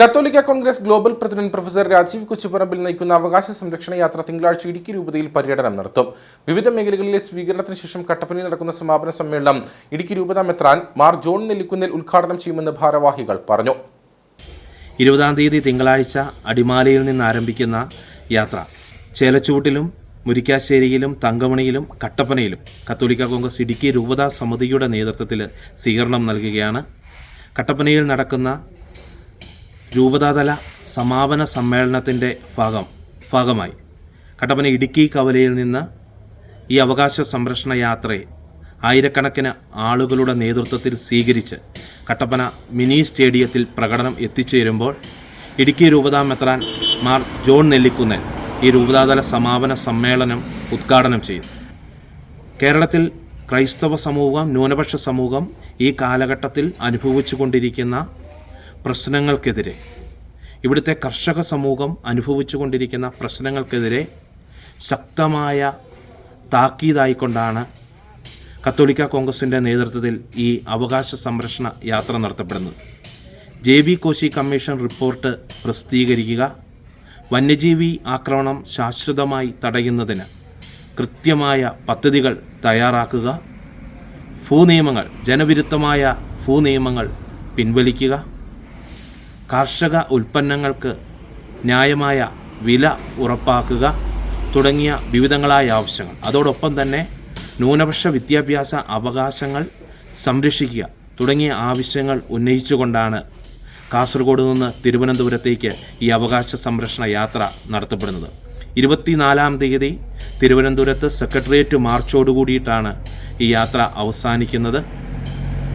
കത്തോലിക്ക Congress global president professor Rajeev Kochuparambil നയിക്കുന്ന അവകാശ സംരക്ഷണ യാത്ര തിങ്കളാഴ്ച ഇടുക്കി രൂപതയിൽ പര്യടനം നടത്തും. വിവിധ മേഖലകളിലെ സ്വീകരണത്തിന് ശേഷം കട്ടപ്പനയിൽ നടക്കുന്ന സമാപന സമ്മേളനം ഇടുക്കി രൂപത മെത്രാൻ മാർ ജോൺ നെല്ലിക്കുന്നിൽ ഉദ്ഘാടനം ചെയ്യുമെന്ന് ഭാരവാഹികൾ പറഞ്ഞു. ഇരുപതാം തീയതി തിങ്കളാഴ്ച അടിമാലയിൽ നിന്ന് ആരംഭിക്കുന്ന യാത്ര. ചേലച്ചൂട്ടിലും മുരിക്കാശ്ശേരിയിലും തങ്കമണിയിലും കട്ടപ്പനയിലും കത്തോലിക്ക കോൺഗ്രസ് ഇടുക്കി രൂപതാ സമിതിയുടെ നേതൃത്വത്തിൽ സ്വീകരണം നൽകുകയാണ്. കട്ടപ്പനയിൽ നടക്കുന്ന രൂപതാതല സമാപന സമ്മേളനത്തിന്റെ ഭാഗം ഭാഗമായി. കട്ടപ്പന ഇടുക്കി കവലയിൽ നിന്ന് ഈ അവകാശ സംരക്ഷണ യാത്രയെ ആയിരക്കണക്കിന് ആളുകളുടെ നേതൃത്വത്തിൽ സ്വീകരിച്ച് കട്ടപ്പന മിനി സ്റ്റേഡിയത്തിൽ പ്രകടനം എത്തിച്ചേരുമ്പോൾ ഇടുക്കി രൂപതാ മെത്രാൻ മാർ ജോൺ നെല്ലിക്കുന്നൻ ഈ രൂപതാതല സമാപന സമ്മേളനം ഉദ്ഘാടനം ചെയ്തു കേരളത്തിൽ ക്രൈസ്തവ സമൂഹം ന്യൂനപക്ഷ സമൂഹം ഈ കാലഘട്ടത്തിൽ അനുഭവിച്ചു കൊണ്ടിരിക്കുന്ന പ്രശ്നങ്ങൾക്കെതിരെ. ഇവിടുത്തെ കർഷക സമൂഹം അനുഭവിച്ചു കൊണ്ടിരിക്കുന്ന പ്രശ്നങ്ങൾക്കെതിരെ ശക്തമായ താക്കീതായിക്കൊണ്ടാണ് കത്തോലിക്ക കോൺഗ്രസിന്റെ നേതൃത്വത്തിൽ ഈ അവകാശ സംരക്ഷണ യാത്ര നടത്തപ്പെടുന്നത്. J B Koshy commission report പ്രസിദ്ധീകരിക്കുക. വന്യജീവി ആക്രമണം ശാശ്വതമായി തടയുന്നതിന് കൃത്യമായ പദ്ധതികൾ തയ്യാറാക്കുക. ഭൂനിയമങ്ങൾ ജനവിരുദ്ധമായ ഭൂനിയമങ്ങൾ പിൻവലിക്കുക. കാർഷിക ഉൽപ്പന്നങ്ങൾക്ക് ന്യായമായ വില ഉറപ്പാക്കുക തുടങ്ങിയ വിവിധങ്ങളായ ആവശ്യങ്ങൾ. അതോടൊപ്പം തന്നെ ന്യൂനപക്ഷ വിദ്യാഭ്യാസ അവകാശങ്ങൾ സംരക്ഷിക്കുക തുടങ്ങിയ ആവശ്യങ്ങൾ ഉന്നയിച്ചുകൊണ്ടാണ് കാസർഗോഡ് നിന്ന് തിരുവനന്തപുരത്തേക്ക് ഈ അവകാശ സംരക്ഷണ യാത്ര നടത്തപ്പെടുന്നത്. ഇരുപത്തിനാലാം തീയതി തിരുവനന്തപുരത്ത് സെക്രട്ടേറിയറ്റ് മാർച്ചോടുകൂടിയിട്ടാണ് ഈ യാത്ര അവസാനിക്കുന്നത്.